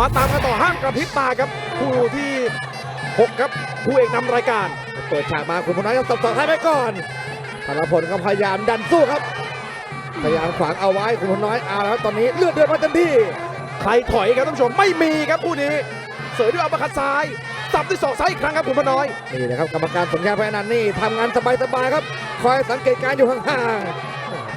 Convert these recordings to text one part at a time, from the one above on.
มาตามกันต่อห้ามกระพริบตาครับคู่ที่หกครับคู่เอกนำรายการ เปิดฉากมาคุณพลน้อยก็ตบต่อท้ายไปก่อนพลพลก็พยายามดันสู้ครับ พยายามขวางเอาไว้คุณพลน้อยเอาแล้วครับตอนนี้เลือดเดือดมาเต็มที่ ใครถอยครับท่านผู้ชมไม่มีครับคู่นี้ เสยด้วยอัปเปอร์คัดซ้ายสับด้วยศอกซ้ายอีกครั้งครับคุณพน้อยนี่นะครับกรรมการสมชายพนันนี่ทำงานสบายๆครับ คอยสังเกตการณ์อยู่ห่าง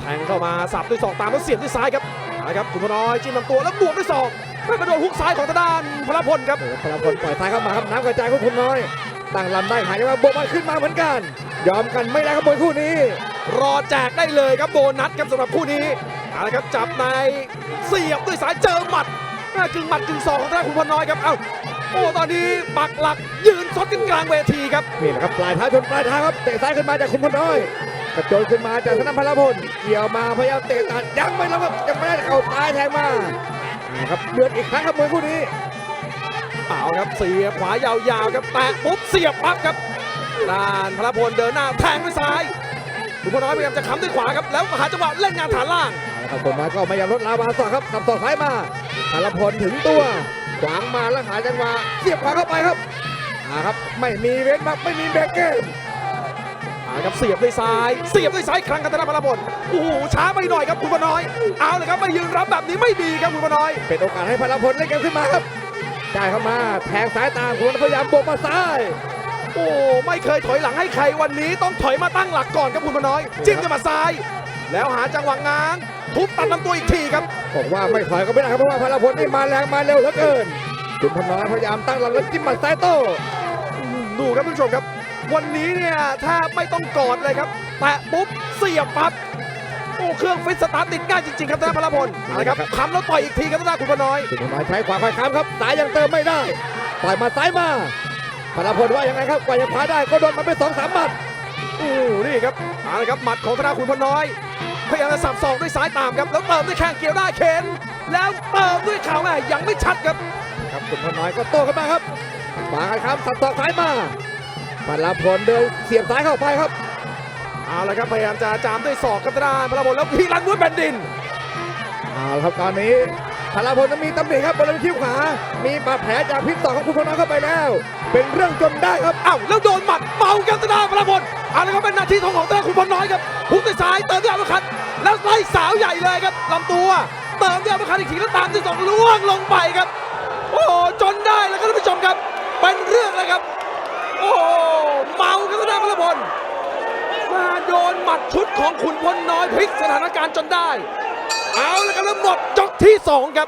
แทงเข้ามาสับด้วยศอกตามแล้วเสียบด้วยซ้ายครับ นะครับคุณพน้อยจิ้มลำตัวแล้วบวกด้วยศอกแล้วกระโดดฮุกซ้ายของทางด้านพลพลครับๆนี่ครับพลพลปล่อยซ้ายเข้ามาครับน้ำกระจายคุณพลน้อยตั้งลำได้หายว่าโบกมันขึ้นมาเหมือนกัน ยอมกันไม่ได้ครับมวยคู่นี้ รอแจกได้เลยครับโบนัสครับสำหรับคู่นี้เอาละครับจับในเสียบด้วยสายเจอหมัดแม่กึ่งหมัดกึ่งศอกของทางด้านคุณพน้อยครับเอ้าโอ้ตอนนี้ปักหลักยืนซดกันกลางเวทีครับนี่แหละครับปลายเท้าชนปลายเท้าครับเตะซ้ายขึ้นมาจากคุณพลน้อย กระโจนขึ้นมาจากธนพลพลเกี่ยวมาพยายามเตะตัดยังไม่แล้วครับยังไม่ได้เข่าซ้ายแทงมานี่ครับเดือดอีกครั้งครับมวยคู่นี้เอาครับเสียบขวายาวๆครับแตะปุ๊บเสียบปั๊บครับด้านพลพลเดินหน้าแทงด้วยซ้ายคุณพน้อยพยายามจะค้ำด้วยขวาครับแล้วหาจังหวะเล่นงานฐานล่างเอาละครับคนน้อยก็ไม่ยอมลดลาวาสอกครับสับสอกซ้ายมาพลพลถึงตัวขวางมาแล้วหาจังหวะเสียบขวาเข้าไปครับอ่าครับไม่มีเว้นบักไม่มีเบรกเกมเอา ครับเสียบด้วยซ้าย เสียบด้วยซ้ายอีกครั้งกันธนาพลพลโอ้โหช้าไปหน่อยครับคุณพน้อย เอาเลยครับมายืนรับแบบนี้ไม่ดีครับคุณพน้อย เป็นโอกาสให้พลพลเล่นเกมขึ้นมาครับจ่ายเข้ามาแทงซ้ายตามคุณพยายามโบกมาซ้ายโอ้ไม่เคยถอยหลังให้ใครวันนี้ต้องถอยมาตั้งหลักก่อนครับคุณพน้อย จิ้มด้วยหมาซ้าย แล้วหาจังหวะง้างทุบตัดลำตัวอีกทีครับบอกว่าไม่ถอยก็ไม่ได้ครับเพราะว่าพลพลนี่มาแรงมาเร็วเหลือเกินคุณพลน้อยพยายามตั้งหลักแล้วจิ้มหมัดซ้ายโต้ดูครับท่านผู้ชมครับ วันนี้เนี่ยแทบไม่ต้องกอดเลยครับแตะปุ๊บเสียบปั๊บโอ้เครื่องฟิตสตาร์ทติดง่ายจริงๆครับธนาพลพลเอาละครับคำแล้วต่อยอีกทีครับธนาคุณพน้อยคุณพลน้อยใช้ขวาคอยค้ำครับซ้ายยังเติมไม่ได้ปล่อยมาซ้ายมาพลพลว่ายังไงครับกว่าจะคว้าได้ก็โดนมาไปสองสามหมัดโอ้นี่ครับเอาละครับหมัดของธนาคุณพน้อยพยายามจะสับศอกด้วยซ้ายตามครับแล้วเติมด้วยแข้งเกี่ยวได้เข็นแล้วเติมด้วยเข่าแม่ยังไม่ชัดครับครับคุณพลน้อยก็โต้ขึ้นมาครับขวาครับสับศอกซ้ายมา พลพลเดินเสียบซ้ายเข้าไปครับเอาละครับพยายามจะจามด้วยศอกครับธนาพลพลแล้วพีรันม้วนแผ่นดินเอาละครับตอนนี้พลพลนั้นมีตำหนิครับบริเวณคิ้วขวามีบาดแผลจากพิษศอกของคุณพลน้อยเข้าไปแล้ว เป็นเรื่องจนได้ครับเอ้าแล้วโดนหมัดเมาครับธนาพลพลเอาละครับเป็นนาทีทองของธนาคุณพลน้อยครับพุกด้วยซ้ายเติมด้วยอัปเปอร์คัตแล้วไล่สาวใหญ่เลยครับลำตัวเติมด้วยอัปเปอร์คัตอีกทีแล้วตามด้วยศอกล่วงลงไปครับ โอ้โหจนได้แล้วครับท่านผู้ชมครับ เป็นเรื่องเลยครับ โอ้โห เมาครับธนาพลพลมาโดนหมัดชุดของขุนพลน้อยพลิกสถานการณ์จนได้ เอาละครับแล้วหมดจกที่สองครับ